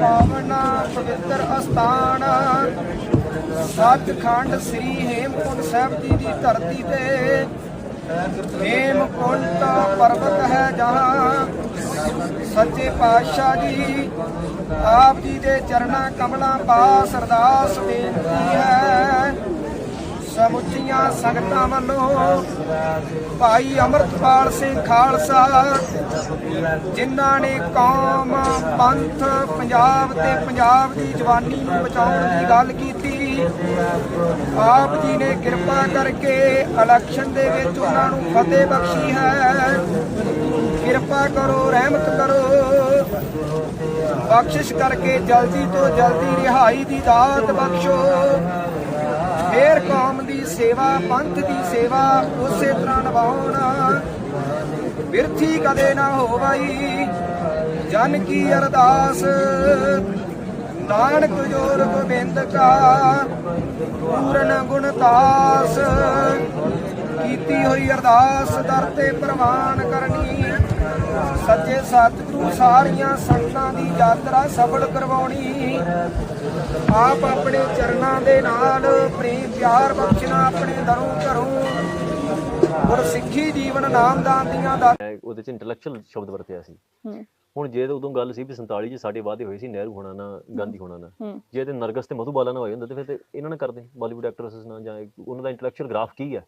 ਪਾਵਨ ਪਵਿੱਤਰ ਅਸਥਾਨ। ਸੱਚਖੰਡ ਸ੍ਰੀ ਹੇਮਕੁੰਟ ਸਾਹਿਬ ਜੀ ਦੀ ਧਰਤੀ ਤੇ। ਹੇਮਕੁੰਟ ਪਰਬਤ ਹੈ ਜਹਾਂ ਸੱਚੇ ਪਾਤਸ਼ਾਹ ਜੀ। ਆਪ ਜੀ ਦੇ ਚਰਨਾਂ ਕਮਲਾਂ ਪਾਸ ਅਰਦਾਸ ਬੇਨਤੀ ਹੈ। ਸਮੁੱਚੀਆਂ ਸੰਗਤਾਂ ਵੱਲੋਂ ਭਾਈ ਅਮਰਤਪਾਲ ਸਿੰਘ ਖਾਲਸਾ, ਜਿਨ੍ਹਾਂ ਨੇ ਕੌਮ, ਪੰਥ, ਪੰਜਾਬ ਤੇ ਪੰਜਾਬ ਦੀ ਜਵਾਨੀ ਨੂੰ ਬਚਾਉਣ ਦੀ ਗੱਲ ਕੀਤੀ। ਆਪ ਜੀ ਨੇ ਕਿਰਪਾ ਕਰਕੇ ਇਲੈਕਸ਼ਨ ਦੇ ਵਿੱਚ ਉਹਨਾਂ ਨੂੰ ਫਤਿਹ ਬਖਸ਼ੀ ਹੈ। ਕਿਰਪਾ ਕਰੋ, ਰਹਿਮਤ ਕਰੋ। ਬਖਸ਼ਿਸ਼ ਕਰਕੇ ਜਲਦੀ ਤੋਂ ਜਲਦੀ ਰਿਹਾਈ ਦੀ ਦਾਤ ਬਖਸ਼ੋ। ਫੇਰ ਕੌਮ ਦੀ ਸੇਵਾ, ਪੰਥ ਦੀ ਸੇਵਾ, ਉਸੇ ਤਰ੍ਹਾਂ ਨਿਭਾਉਣ। ਬਿਰਥੀ ਕਦੇ ਨਾ ਹੋਵਈ, ਜਨ ਕੀ ਅਰਦਾਸ? ਨਾਨਕ ਜੋਰ ਗੋਬਿੰਦ ਕਾ, ਪੂਰਨ ਗੁਣਤਾਸ ਕੀਤੀ ਹੋਈ ਅਰਦਾਸ ਦਰ ਤੇ ਪ੍ਰਵਾਨ ਕਰਨੀ। ਸੱਚੇ ਸਤਿਗੁਰੂ ਸਾਰੀਆਂ ਸੰਗਤਾਂ ਦੀ ਯਾਤਰਾ ਸਫਲ ਕਰਵਾਉਣੀ। ਆਪ ਆਪਣੇ ਚਰਨਾਂ ਦੇ ਨਾਲ ਪ੍ਰੇਮ ਪਿਆਰ ਬਖਸ਼ਣਾ ਆਪਣੇ ਦਰੋਂ ਘਰੋਂ। ਗੁਰ ਸਿੱਖੀ ਜੀਵਨ ਨਾਮਦਾਨ ਦੀਆਂ ਦਾ ਉਹਦੇ ਚ ਇੰਟੈਲੈਕਚੁਅਲ ਸ਼ਬਦ ਵਰਤਿਆ ਸੀ। ਹੁਣ ਜੇ ਤਾਂ ਉਦੋਂ ਗੱਲ ਸੀ ਵੀ 47 ਚ ਸਾਡੇ ਵਾਅਦੇ ਹੋਏ ਸੀ ਨਹਿਰੂ ਹੋਣਾ ਨਾ ਗਾਂਧੀ ਹੋਣਾ ਨਾ ਜੇ ਤੇ ਨਰਗਸ ਤੇ ਮਧੂਬਾਲਾ ਨਾ ਹੋਏ ਹੁੰਦੇ ਤੇ ਫਿਰ ਤੇ ਇਹਨਾਂ ਨੇ ਕਰਦੇ ਬਾਲੀਵੁੱਡ ਐਕਟਰੈਸਸ ਨਾਲ ਜਾਂ ਉਹਨਾਂ ਦਾ ਇੰਟੈਲੈਕਚੁਅਲ ਗ੍ਰਾਫ ਕੀ ਹੈ?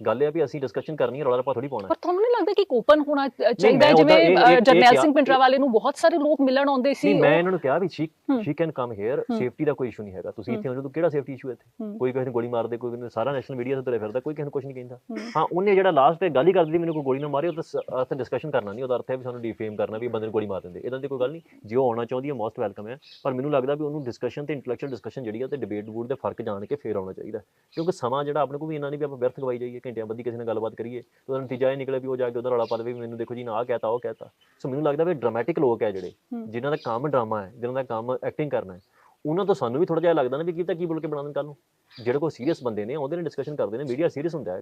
ਗੱਲ ਇਹ ਆ ਵੀ ਅਸੀਂ ਡਿਸਕਸ਼ਨ ਕਰਨੀ ਹੈ ਰੌਲਾ ਰੱਪਾ ਥੋੜੀ ਪਾਉਣਾ। ਪਰ ਤੁਹਾਨੂੰ ਨਹੀਂ ਲੱਗਦਾ ਕਿ ਓਪਨ ਹੋਣਾ ਚਾਹੀਦਾ ਜਿਵੇਂ ਜਰਨੈਲ ਸਿੰਘ ਪਿੰਡਰਾ ਵਾਲੇ ਨੂੰ ਬਹੁਤ ਸਾਰੇ ਲੋਕ ਮਿਲਣ ਆਉਂਦੇ ਸੀ। ਮੈਂ ਇਹਨਾਂ ਨੂੰ ਕਿਹਾ ਵੀ she. She can come here safety ਦਾ ਕੋਈ ਇਸ਼ੂ ਨਹੀਂ ਹੈਗਾ। ਤੁਸੀਂ ਇੱਥੇ ਹੋ ਜਦੋਂ ਕਿਹੜਾ ਸੇਫਟੀ ਇਸ਼ੂ ਹੈ ਇੱਥੇ। ਕੋਈ ਕਿਸੇ ਨੂੰ ਗੋਲੀ ਮਾਰਦੇ ਕੋਈ ਕਿਸੇ ਨੂੰ ਸਾਰਾ ਨੈਸ਼ਨਲ ਮੀਡੀਆ ਤੇ ਤੁਰਿਆ ਫਿਰਦਾ ਕੋਈ ਕਿਸੇ ਨੂੰ ਕੁਝ ਨਹੀਂ ਕਹਿੰਦਾ। ਹੂੰ। ਉਹਨੇ ਜਿਹੜਾ ਲਾਸਟ ਤੇ ਗੱਲ ਹੀ ਕਰਦੀ ਮੈਨੂੰ ਕੋਈ ਗੋਲੀ ਨਾ ਮਾਰੇ ਉਹ ਤਾਂ ਅਰਥ ਡਿਸਕਸ਼ਨ ਕਰਨਾ ਨਹੀਂ ਉਹਦਾ ਅਰਥ ਹੈ ਵੀ ਸਾਨੂੰ ਡੀਫੇਮ ਕਰਨਾ ਵੀ ਬੰਦੇ ਨੂੰ ਗੋਲੀ ਮਾਰ ਦਿੰਦੇ। ਇਦਾਂ ਦੀ ਕੋਈ ਗੱਲ ਨਹੀਂ। ਜੇ ਉਹ ਆਉਣਾ ਚਾਹੁੰਦੀ ਹੈ ਮੋਸਟ ਵੈਲਕਮ ਹੈ। ਪਰ ਮੈਨੂੰ ਲੱਗਦਾ ਵੀ ਉਹਨੂੰ ਡਿਸਕਸ਼ਨ ਤੇ ਇੰਟੈਲੈਕਚੁਅਲ ਡਿਸਕਸ਼ਨ ਜਿਹੜੀ ਹੈ ਤੇ ਡਿਬੇਟ ਡਿਬੂਟ ਦੇ ਫ਼ਰਕ ਜਾਣ ਕੇ ਫੇਰ ਆਉਣਾ ਚਾਹੀਦਾ ਕਿਉਂਕਿ ਸਮਾਂ ਜਿਹੜਾ ਆਪਣੇ ਕੋਲ ਵੀ ਇੰਨਾ ਨਹੀਂ ਵੀ ਆਪਾਂ ਵਿਅਰਥ ਗਵਾਈ ਜਾਈਏ। ਘੰਟਿਆਂ ਬੱਧੀ ਕਿਸੇ ਨਾਲ ਗੱਲਬਾਤ ਕਰੀਏ। ਤੇ ਉਹਦਾ ਨਤੀਜਾ ਇਹ ਨਿਕਲੇ ਵੀ ਉਹ ਜਾ ਕੇ ਉਹਦਾ ਰੌਲਾ ਪਾ ਦੇਵੇ ਵੀ ਮੈਨੂੰ ਦੇਖੋ ਜੀ ਨਾ ਆਹ ਕਹਿਤਾ ਉਹ ਕਹਿਤਾ। ਸੋ ਮੈਨੂੰ ਲੱਗਦਾ ਵੀ ਡਰਾਮੈਟਿਕ ਲੋਕ ਹੈ ਜਿਹੜੇ। ਜਿਨ੍ਹਾਂ ਦਾ ਕੰਮ ਡਰਾਮਾ ਹੈ ਜਿਨ੍ਹਾਂ ਦਾ ਕੰਮ ਐਕਟਿੰਗ ਕਰਨਾ ਹੈ। ਉਹਨਾਂ ਤੋਂ ਸਾਨੂੰ ਵੀ ਥੋੜਾ ਜਿਹਾ ਲੱਗਦਾ ਨਾ ਵੀ ਕੀ ਤਾਂ ਕੀ ਬੋਲ ਕੇ ਬਣਾਉਣ ਕੱਲ ਨੂੰ। ਜਿਹੜੇ ਕੋਈ ਸੀਰੀਅਸ ਬੰਦੇ ਨੇ ਆਉਂਦੇ ਨੇ ਡਿਸਕਸ਼ਨ ਕਰਦੇ ਨੇ ਮੀਡੀਆ ਸੀਰੀਅਸ ਹੁੰਦਾ ਹੈ।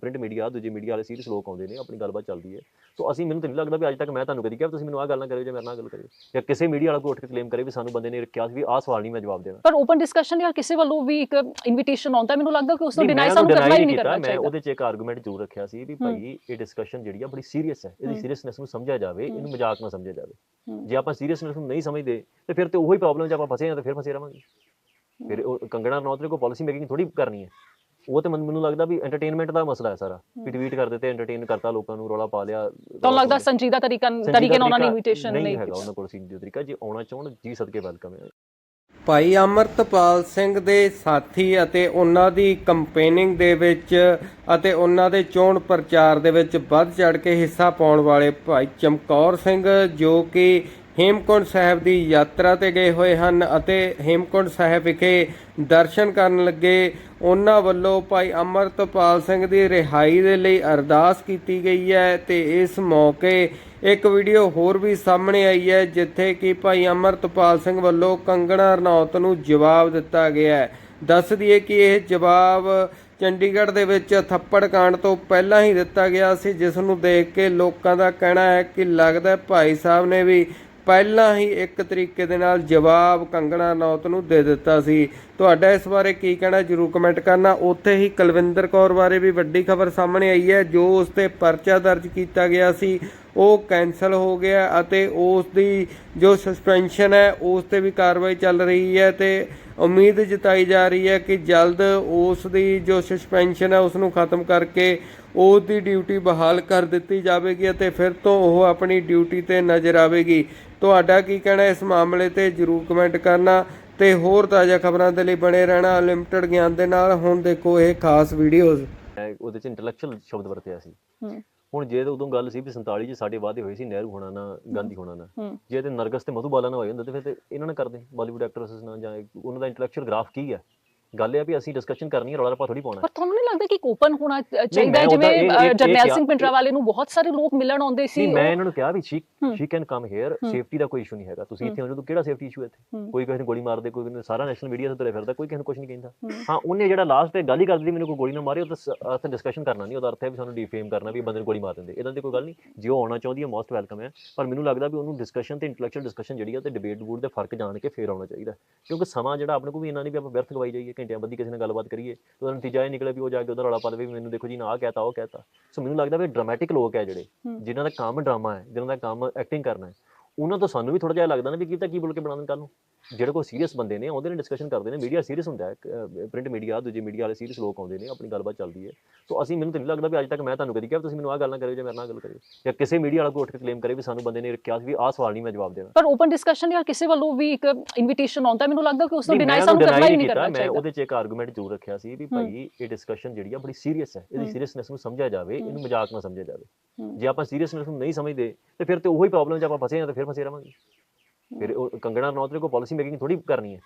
ਪ੍ਰਿੰਟ ਮੀਡੀਆ ਦੂਜੇ ਮੀਡੀਆ ਵਾਲੇ ਸੀਰੀਅਸ ਲੋਕ ਆਉਂਦੇ ਨੇ ਆਪਣੀ ਗੱਲਬਾਤ ਚੱਲਦੀ ਹੈ। ਸੋ ਅਸੀਂ ਮੈਨੂੰ ਤਾਂ ਨਹੀਂ ਲੱਗਦਾ ਵੀ ਅੱਜ ਤੱਕ ਮੈਂ ਤੁਹਾਨੂੰ ਕਦੀ ਕਿਹਾ ਤੁਸੀਂ ਮੈਨੂੰ ਆਹ ਗੱਲ ਨਾ ਕਰਿਓ ਜਾਂ ਮੇਰੇ ਨਾਲ ਗੱਲ ਕਰਿਓ। ਜਾਂ ਕਿਸੇ ਮੀਡੀਆ ਵਾਲਾ ਕੋਈ ਉੱਠ ਕੇ ਕਲੇਮ ਕਰੇ ਵੀ ਸਾਨੂੰ ਬੰਦੇ ਨੇ ਕਿਹਾ ਸੀ ਵੀ ਆਹ ਸਵਾਲ ਨਹੀਂ ਮੈਂ ਜਵਾਬ ਦੇਣਾ। ਪਰ ਓਪਨ ਡਿਸਕਸ਼ਨ ਜਾਂ ਕਿਸੇ ਵੱਲੋਂ ਵੀ ਇੱਕ ਇਨਵੀਟੇਸ਼ਨ ਆਉਂਦਾ ਮੈਨੂੰ ਲੱਗਦਾ ਕਿ ਉਸ ਨੂੰ ਡਿਨਾਈ ਮੈਂ ਸਾਨੂੰ ਕਰਨਾ ਹੀ ਨਹੀਂ ਕਰਨਾ ਮੈਂ ਚਾਹੀਦਾ। ਉਹਦੇ 'ਚ ਇੱਕ ਆਰਗੂਮੈਂਟ ਜ਼ਰੂਰ ਰੱਖਿਆ ਸੀ ਵੀ ਭਾਈ ਇਹ ਡਿਸਕਸ਼ਨ ਜਿਹੜੀ ਆ ਬੜੀ ਸੀਰੀਅਸ ਹੈ। ਇਹਦੀ। ਸੀਰੀਅਸਨੈਸ ਨੂੰ ਸਮਝਿਆ ਜਾਵੇ ਇਹਨੂੰ ਮਜ਼ਾਕ ਨਾ ਸਮਝਿਆ ਜਾਵੇ। ਜੇ ਆਪਾਂ ਸੀਰੀਅਸਨੈਸ ਨੂੰ ਨਹੀਂ ਸਮਝਦੇ ਤੇ ਫਿਰ ਤੇ ਉਹੀ ਪ੍ਰੋਬਲਮ 'ਚ ਆਪਾਂ ਫਸੇ ਹਾਂ ਤੇ ਫਿਰ ਫਸੇ ਰਵਾਂਗੇ। ਫਿਰ ਉਹ ਕੰਗਣਾ ਰਣੌਤ ਕੋਈ ਪਾਲਿਸੀ ਮੇਕਿੰਗ ਥੋੜੀ ਕਰਨੀ ਹੈ। ਉਹ ਤੇ ਮੈਨੂੰ ਲੱਗਦਾ ਵੀ ਐਂਟਰਟੇਨਮੈਂਟ ਦਾ ਮਸਲਾ ਹੈ ਸਾਰਾ। ਵੀ ਟਵੀਟ ਕਰ ਦਿੱਤੇ ਐਂਟਰਟੇਨ ਕਰਤਾ ਲੋਕਾਂ ਨੂੰ ਰੌਲਾ ਪਾ ਲਿਆ ਤੁਹਾਨੂੰ ਲੱਗਦਾ ਸੰਜੀਦਾ ਤਰੀਕਾ ਤਰੀਕੇ ਨਾਲ ਉਹਨਾਂ ਨੇ ਇਨਵੀਟੇਸ਼ਨ ਨਹੀਂ ਨਹੀਂ ਹੈਗਾ ਉਹਨਾਂ ਕੋਲ ਸੀਨੀਅਰ ਤਰੀਕਾ। ਜੇ ਆਉਣਾ ਚਾਹਣ ਜੀ ਸਦਕੇ ਵੈਲਕਮ ਹੈ। ਭਾਈ ਅਮਰਤਪਾਲ ਸਿੰਘ ਦੇ ਸਾਥੀ ਅਤੇ ਉਹਨਾਂ ਦੀ ਕੰਪੇਨਿੰਗ ਦੇ ਵਿੱਚ ਅਤੇ ਉਹਨਾਂ ਦੇ ਚੋਣ ਪ੍ਰਚਾਰ ਦੇ ਵਿੱਚ ਵੱਧ ਚੜ ਕੇ ਹਿੱਸਾ ਪਾਉਣ ਵਾਲੇ ਭਾਈ ਚਮਕੌਰ ਸਿੰਘ ਜੋ ਕਿ ਹੇਮਕੁੰਟ ਸਾਹਿਬ ਦੀ ਯਾਤਰਾ ਤੇ ਗਏ ਹੋਏ ਹਨ ਅਤੇ ਹੇਮਕੁੰਟ ਸਾਹਿਬ ਵਿਖੇ ਦਰਸ਼ਨ ਕਰਨ ਲੱਗੇ। ਉਹਨਾਂ ਵੱਲੋਂ ਭਾਈ ਅਮਰਤਪਾਲ ਸਿੰਘ ਦੀ ਰਿਹਾਈ ਦੇ ਲਈ ਅਰਦਾਸ ਕੀਤੀ ਗਈ ਹੈ ਤੇ ਇਸ ਮੌਕੇ ਇੱਕ ਵੀਡੀਓ ਹੋਰ ਵੀ ਸਾਹਮਣੇ ਆਈ ਹੈ, ਜਿੱਥੇ ਕਿ ਭਾਈ ਅਮਰਤਪਾਲ ਸਿੰਘ ਵੱਲੋਂ ਕੰਗਣਾ ਰਣੌਤ ਨੂੰ ਜਵਾਬ ਦਿੱਤਾ ਗਿਆ ਹੈ। ਦੱਸ ਦਈਏ ਕਿ ਇਹ ਜਵਾਬ ਚੰਡੀਗੜ੍ਹ ਦੇ ਵਿੱਚ ਥੱਪੜ ਕਾਂਡ ਤੋਂ ਪਹਿਲਾਂ ਹੀ ਦਿੱਤਾ ਗਿਆ ਸੀ, ਜਿਸ ਨੂੰ ਦੇਖ ਕੇ ਲੋਕਾਂ ਦਾ ਕਹਿਣਾ ਹੈ ਕਿ ਲੱਗਦਾ ਭਾਈ ਸਾਹਿਬ ਨੇ ਵੀ ਪਹਿਲਾਂ ਹੀ ਇੱਕ ਤਰੀਕੇ ਦੇ ਨਾਲ ਜਵਾਬ ਕੰਗਣਾ ਰਣੌਤ ਨੂੰ ਦੇ ਦਿੱਤਾ ਸੀ। ਤੁਹਾਡਾ ਇਸ ਬਾਰੇ ਕੀ ਕਹਿਣਾ ਜਰੂਰ ਕਮੈਂਟ ਕਰਨਾ। ਉੱਥੇ ਹੀ ਕੁਲਵਿੰਦਰ ਕੌਰ ਬਾਰੇ ਵੀ ਵੱਡੀ ਖਬਰ ਸਾਹਮਣੇ ਆਈ ਹੈ, ਜੋ ਉਸ ਤੇ ਪਰਚਾ ਦਰਜ ਕੀਤਾ ਗਿਆ ਸੀ। ਉਹ ਕੈਨਸਲ ਹੋ ਗਿਆ ਅਤੇ ਉਸ ਦੀ ਜੋ ਸਸਪੈਂਸ਼ਨ ਹੈ ਉਸ ਤੇ ਵੀ ਕਾਰਵਾਈ ਚੱਲ ਰਹੀ ਹੈ ਤੇ ਉਮੀਦ ਜਤਾਈ ਜਾ ਰਹੀ ਹੈ ਕਿ ਜਲਦ ਉਸ ਦੀ ਜੋ ਸਸਪੈਂਸ਼ਨ ਹੈ ਉਸ ਨੂੰ ਖਤਮ ਕਰਕੇ ਉਸ ਦੀ ਡਿਊਟੀ ਬਹਾਲ ਕਰ ਦਿੱਤੀ ਜਾਵੇਗੀ ਅਤੇ ਫਿਰ ਤੋਂ ਉਹ ਆਪਣੀ ਡਿਊਟੀ ਤੇ ਨਜ਼ਰ ਆਵੇਗੀ। ਤੁਹਾਡਾ ਕੀ ਕਹਿਣਾ ਇਸ ਮਾਮਲੇ ਤੇ? ਜਰੂਰ ਕਮੈਂਟ ਕਰਨਾ ਤੇ ਹੋਰ ਤਾਜ਼ਾ ਖਬਰਾਂ ਦੇ ਲਈ ਬਣੇ ਰਹਿਣਾ ਲਿਮਟਿਡ ਗਿਆਨ ਦੇ ਨਾਲ। ਹੁਣ ਦੇਖੋ ਇਹ ਖਾਸ ਵੀਡੀਓਜ਼ ਉਹਦੇ 'ਚ ਇੰਟੈਲੈਕਚੁਅਲ ਸ਼ਬਦ ਵਰਤਿਆ ਸੀ। ਹੂੰ। ਹੁਣ ਜੇ ਤਾਂ ਉਦੋਂ ਗੱਲ ਸੀ ਵੀ 47 ਚ ਸਾਡੇ ਵਾਅਦੇ ਹੋਏ ਸੀ ਨਹਿਰੂ ਹੋਣਾ ਨਾ ਗਾਂਧੀ ਹੋਣਾ ਨਾ ਜੇ ਤੇ ਨਰਗਸ ਤੇ ਮਧੂਬਾਲਾ ਨਾ ਹੋਏ ਹੁੰਦੇ ਤੇ ਫਿਰ ਤੇ ਇਹਨਾਂ ਨੇ ਕਰਦੇ ਬਾਲੀਵੁੱਡ ਐਕਟਰੈਸਸ ਨਾਲ ਜਾਂ ਉਹਨਾਂ ਦਾ ਇੰਟੈਲੈਕਚੁਅਲ ਗ੍ਰਾਫ ਕੀ ਹੈ? ਗੱਲ ਇਹ ਆ ਵੀ ਅਸੀਂ ਡਿਸਕਸ਼ਨ ਕਰਨੀ ਹੈ ਰੌਲਾ ਰੱਪਾ ਥੋੜੀ ਪਾਉਣਾ। ਪਰ ਤੁਹਾਨੂੰ ਨਹੀਂ ਲੱਗਦਾ ਕਿ ਓਪਨ ਹੋਣਾ ਚਾਹੀਦਾ ਹੈ ਜਿਵੇਂ ਜਰਨੈਲ ਸਿੰਘ ਪਿੰਡਰਾ ਵਾਲੇ ਨੂੰ ਬਹੁਤ ਸਾਰੇ ਲੋਕ ਮਿਲਣ ਆਉਂਦੇ ਸੀ। ਮੈਂ ਇਹਨਾਂ ਨੂੰ ਕਿਹਾ ਵੀ ਸ਼ੀ ਹੂੰ। ਸ਼ੀ ਕੈਨ ਕਮ ਹੇਅਰ ਹੂੰ। ਸੇਫਟੀ ਦਾ ਕੋਈ ਇਸ਼ੂ ਨਹੀਂ ਹੈਗਾ। ਤੁਸੀਂ ਇੱਥੇ ਹੋ। ਜਦੋਂ ਕਿਹੜਾ ਸੇਫਟੀ ਇਸ਼ੂ ਹੈ ਇੱਥੇ? ਹੂੰ। ਕੋਈ ਕਿਸੇ ਨੂੰ ਗੋਲੀ ਮਾਰਦੇ ਕੋਈ ਕਿਸੇ ਨੂੰ ਸਾਰਾ ਨੈਸ਼ਨਲ ਮੀਡੀਆ ਤੇ ਤੁਰੇ ਫਿਰਦਾ ਕੋਈ ਕਿਸੇ ਨੂੰ ਕੁਝ ਨਹੀਂ ਕਹਿੰਦਾ। ਹੂੰ। ਹਾਂ ਉਹਨੇ ਜਿਹੜਾ ਲਾਸਟ ਤੇ ਗੱਲ ਹੀ ਕਰਦੀ ਮੈਨੂੰ ਕੋਈ ਗੋਲੀ ਨਾ ਮਾਰੇ ਉਹ ਤਾਂ ਸ- ਉੱਥੇ ਡਿਸਕਸ਼ਨ ਕਰਨਾ ਨਹੀਂ ਉਹਦਾ ਅਰਥ ਹੈ ਵੀ ਸਾਨੂੰ ਡੀਫੇਮ ਕਰਨਾ ਵੀ ਬੰਦੇ ਨੂੰ ਗੋਲੀ ਮਾਰ ਦਿੰਦੇ। ਇਦਾਂ ਦੀ ਕੋਈ ਗੱਲ ਨਹੀਂ। ਜੇ ਉਹ ਆਉਣਾ ਚਾਹੁੰਦੀ ਹੈ ਮੋਸਟ ਵੈਲਕਮ ਹੈ। ਪਰ ਮੈਨੂੰ ਲੱਗਦਾ ਵੀ ਉਹਨੂੰ ਡਿਸਕਸ਼ਨ ਤੇ ਇੰਟੈਲੈਕਚੁਅਲ ਡਿਸਕਸ਼ਨ ਜਿਹੜੀ ਆ ਤੇ ਡਿਬੇਟ ਬੂਟ ਦੇ ਫ਼ਰਕ ਜਾਣ ਕੇ ਫੇਰ ਆਉਣਾ ਚਾਹੀਦਾ। ਕਿਉਂਕਿ ਸਮਾਂ ਜਿਹੜਾ ਆਪਣੇ ਕੋਲ ਵੀ ਇੰਨਾ ਨਹੀਂ ਵੀ ਆਪਾਂ ਵਿਅਰਥ ਗਵਾਈ ਜਾਈਏ। ਘੰਟਿਆਂ ਬੱਧੀ ਕਿਸੇ ਨਾਲ ਗੱਲਬਾਤ ਕਰੀਏ ਤੇ ਉਹਦਾ ਨਤੀਜਾ ਇਹ ਨਿਕਲੇ ਵੀ ਉਹ ਜਾ ਕੇ ਉਹਦਾ ਰੌਲਾ ਪਾ ਦੇਵੇ ਵੀ ਮੈਨੂੰ ਦੇਖੋ ਜੀ ਨਾ ਆਹ ਕਹਿਤਾ ਉਹ ਕਹਿਤਾ ਸੋ ਮੈਨੂੰ ਲੱਗਦਾ ਵੀ ਡਰਾਮੈਟਿਕ ਲੋਕ ਹੈ ਜਿਹੜੇ। ਜਿਨ੍ਹਾਂ ਦਾ ਕੰਮ ਡਰਾਮਾ ਹੈ ਜਿਨ੍ਹਾਂ ਦਾ ਕੰਮ ਐਕਟਿੰਗ ਕਰਨਾ ਹੈ ਉਹਨਾਂ ਤੋਂ ਸਾਨੂੰ ਵੀ ਥੋੜਾ ਜਿਹਾ ਲੱਗਦਾ ਨਾ ਵੀ ਕੀਤਾ ਕੀ ਬੋਲ ਕੇ ਬਣਾ ਦੇਣ ਕੱਲ ਨੂੰ। ਜਿਹੜੇ ਕੋਈ ਸੀਰੀਅਸ ਬੰਦੇ ਨੇ ਆਉਂਦੇ ਨੇ ਡਿਸਕਸ਼ਨ ਕਰਦੇ ਨੇ ਮੀਡੀਆ ਸੀਰੀਅਸ ਹੁੰਦਾ ਹੈ। ਪ੍ਰਿੰਟ ਮੀਡੀਆ ਦੂਜੇ ਮੀਡੀਆ ਵਾਲੇ ਸੀਰੀਅਸ ਲੋਕ ਆਉਂਦੇ ਨੇ ਆਪਣੀ ਗੱਲਬਾਤ ਚੱਲਦੀ ਹੈ। ਸੋ ਅਸੀਂ ਮੈਨੂੰ ਤਾਂ ਨਹੀਂ ਲੱਗਦਾ ਵੀ ਅੱਜ ਤੱਕ ਮੈਂ ਤੁਹਾਨੂੰ ਕਦੀ ਕਿਹਾ ਤੁਸੀਂ ਮੈਨੂੰ ਆਹ ਗੱਲ ਨਾ ਕਰਿਓ ਜਾਂ ਮੇਰੇ ਨਾਲ ਗੱਲ ਕਰਿਓ। ਜਾਂ ਕਿਸੇ ਮੀਡੀਆ ਵਾਲਾ ਕੋਈ ਉੱਠ ਕੇ ਕਲੇਮ ਕਰੇ ਵੀ ਸਾਨੂੰ ਬੰਦੇ ਨੇ ਕਿਹਾ ਸੀ ਵੀ ਆਹ ਸਵਾਲ ਨਹੀਂ ਮੈਂ ਜਵਾਬ ਦੇਣਾ। ਪਰ ਓਪਨ ਡਿਸਕਸ਼ਨ ਜਾਂ ਕਿਸੇ ਵੱਲੋਂ ਵੀ ਇੱਕ ਇਨਵੀਟੇਸ਼ਨ ਆਉਂਦਾ ਮੈਨੂੰ ਲੱਗਦਾ ਕਿ ਉਸ ਨੂੰ ਡਿਨਾਈ ਸਾਨੂੰ ਕਰਨਾ ਹੀ ਨਹੀਂ ਕਰਨਾ ਮੈਂ ਚਾਹੀਦਾ। ਉਹਦੇ 'ਚ ਇੱਕ ਆਰਗੂਮੈਂਟ ਜ਼ਰੂਰ ਰੱਖਿਆ ਸੀ ਵੀ ਭਾਈ ਇਹ ਡਿਸਕਸ਼ਨ ਜਿਹੜੀ ਆ ਬੜੀ ਸੀਰੀਅਸ ਹੈ ਇਹਦੀ ਸੀਰੀਅਸਨੈਸ ਨੂੰ ਸਮਝਿਆ ਜਾਵੇ ਇਹਨੂੰ ਮਜ਼ਾਕ ਨਾ ਸਮਝਿਆ ਜਾਵੇ। ਜੇ ਆਪਾਂ ਸੀਰੀਅਸਨੈਸ ਨੂੰ ਨਹੀਂ ਸਮਝਦੇ ਤੇ ਫਿਰ ਤੇ ਉਹੀ ਪ੍ਰੋਬਲਮ 'ਚ ਆਪਾਂ ਫਸੇ ਹਾਂ ਤੇ ਫਿਰ ਫਸੇ ਰਵਾਂਗੇ। ਫਿਰ ਉਹ ਕੰਗਣਾ ਰਣੌਤ ਨੇ ਕੋਈ ਪਾਲਿਸੀ ਮੇਕਿੰਗ ਥੋੜੀ ਕਰਨੀ ਹੈ।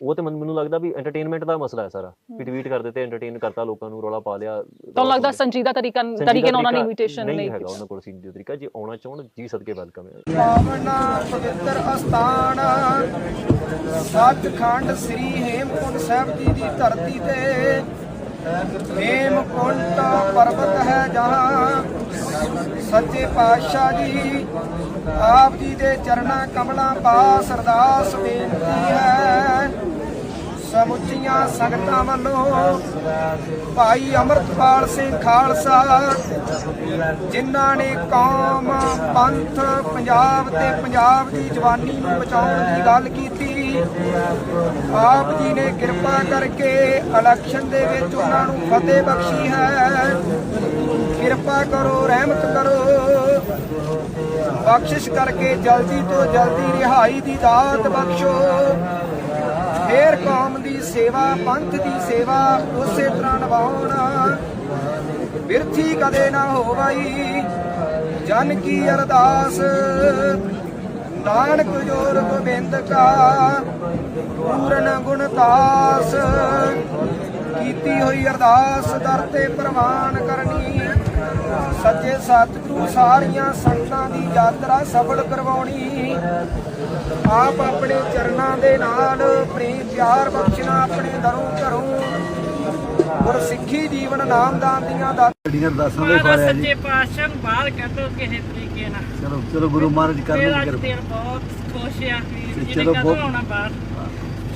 ਉਹ ਤੇ ਮੈਨੂੰ ਮੈਨੂੰ ਲੱਗਦਾ ਵੀ ਐਂਟਰਟੇਨਮੈਂਟ ਦਾ ਮਸਲਾ ਹੈ ਸਾਰਾ। ਵੀ ਟਵੀਟ ਕਰ ਦਿੱਤੇ ਐਂਟਰਟੇਨ ਕਰਤਾ ਲੋਕਾਂ ਨੂੰ ਰੌਲਾ ਪਾ ਲਿਆ ਤੁਹਾਨੂੰ ਲੱਗਦਾ ਸੰਜੀਦਾ ਤਰੀਕਾ ਤਰੀਕੇ ਨਾਲ ਉਹਨਾਂ ਨੇ ਇਨਵੀਟੇਸ਼ਨ ਨਹੀਂ ਨਹੀਂ ਹੈਗਾ ਉਹਨਾਂ ਕੋਲ ਸੰਜੀਦਾ ਤਰੀਕਾ। ਜੇ ਆਉਣਾ ਚਾਹਣ ਜੀ ਸਦਕੇ ਵੈਲਕਮ ਹੈ। ਪਾਵਨ ਪਵਿੱਤਰ ਅਸਥਾਨ ਸੱਚਖੰਡ ਸ੍ਰੀ ਹੇਮਕੁੰਟ ਸਾਹਿਬ ਜੀ ਦੀ ਧਰਤੀ ਤੇ ਹੇਮਕੁੰਟ ਪਰਬਤ ਹੈ ਜਹਾਂ। ਸੱਚੇ ਪਾਤਸ਼ਾਹ ਜੀ, ਆਪ ਜੀ ਦੇ ਚਰਨਾਂ ਕਮਲਾਂ ਪਾਸ ਅਰਦਾਸ ਬੇਨਤੀ ਹੈ। ਸਮੁੱਚੀਆਂ ਸੰਗਤਾਂ ਵੱਲੋਂ ਭਾਈ ਅਮਰਤਪਾਲ ਸਿੰਘ ਖਾਲਸਾ, ਜਿਨ੍ਹਾਂ ਨੇ ਕੌਮ, ਪੰਥ, ਪੰਜਾਬ ਤੇ ਪੰਜਾਬ ਦੀ ਜਵਾਨੀ ਨੂੰ ਬਚਾਉਣ ਦੀ ਗੱਲ ਕੀਤੀ ਆਪ ਜੀ ਨੇ ਕਿਰਪਾ ਕਰਕੇ ਇਲੈਕਸ਼ਨ ਦੇ ਵਿੱਚ ਉਹਨਾਂ ਨੂੰ ਫਤਿਹ ਬਖਸ਼ੀ ਹੈ। ਕਿਰਪਾ ਕਰੋ, ਰਹਿਮਤ ਕਰੋ। ਬਖਸ਼ਿਸ਼ ਕਰਕੇ ਜਲਦੀ ਤੋਂ ਜਲਦੀ ਰਿਹਾਈ ਦੀ ਦਾਤ ਬਖਸ਼ੋ। ਫੇਰ ਕੌਮ ਦੀ ਸੇਵਾ, ਪੰਥ ਦੀ ਸੇਵਾ ਉਸੇ ਤਰ੍ਹਾਂ ਨਿਭਾਉਣ। ਬਿਰਥੀ ਕਦੇ ਨਾ ਹੋਵਈ, ਜਨ ਕੀ ਅਰਦਾਸ। ਨਾਨਕ ਜੋਰ ਗੋਬਿੰਦ ਕਾ, ਪੂਰਨ ਗੁਣਤਾਸ ਕੀਤੀ ਹੋਈ ਅਰਦਾਸ ਦਰ ਤੇ ਪ੍ਰਵਾਨ ਕਰਨੀ ਸੱਚੇ ਸਤਿਗੁਰੂ ਸਾਰੀਆਂ ਸੰਤਾਂ ਦੀ ਯਾਤਰਾ ਸਫਲ ਕਰਵਾਉਣੀ। ਆਪ ਆਪਣੇ ਚਰਨਾਂ ਦੇ ਨਾਲ ਪ੍ਰੇਮ ਪਿਆਰ ਬਖਸ਼ਣਾ ਆਪਣੇ ਦਰੋਂ ਘਰੋਂ। ਗੁਰ ਸਿੱਖੀ ਜੀਵਨ ਨਾਮਦਾਨ ਦੀਆਂ ਦਾ ਜਿਹੜੀਆਂ ਅਰਦਾਸਾਂ ਦੇ ਮਹਾਰਾਜ, ਸੱਚੇ ਪਾਤਸ਼ਾਹ ਨੂੰ ਬਾਹਰ ਕੱਢੋ ਕਿਸੇ ਤਰੀਕੇ ਨਾਲ ਚਲੋ ਚਲੋ ਗੁਰੂ ਮਹਾਰਾਜ ਕਰਨ ਮੇਰਾ ਦੀ ਅੱਜ ਦਿਲ ਬਹੁਤ ਖੁਸ਼ ਆ ਵੀਰ ਜੀ ਚਲੋ ਨੇ ਕਦੋਂ ਬਹੁਤ- ਆਉਣਾ ਬਾਹਰ।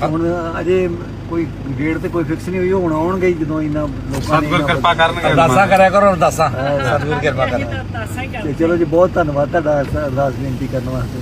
ਹੁਣ ਅਜੇ ਕੋਈ ਡੇਟ ਤੇ ਕੋਈ ਫਿਕਸ ਨਹੀਂ ਹੋਈ ਹੁਣ ਆਉਣਗੇ ਹੀ ਜਦੋਂ ਇਹਨਾਂ ਲੋਕਾਂ ਨੇ ਸਤਿਗੁਰ ਕਿਰਪਾ ਕਰਨਗੇ। ਅਰਦਾਸਾਂ ਕਰਿਆ ਕਰੋ ਅਰਦਾਸਾਂ। ਸਤਿਗੁਰ ਕਿਰਪਾ ਅਸੀਂ ਕਰਨਾ ਤਾਂ ਅਰਦਾਸਾਂ ਹੀ ਤੇ ਕਰਦੇ ਚਲੋ ਜੀ ਬਹੁਤ ਧੰਨਵਾਦ ਤੁਹਾਡਾ ਅਰਦਾਸ ਬੇਨਤੀ ਕਰਨ ਵਾਸਤੇ।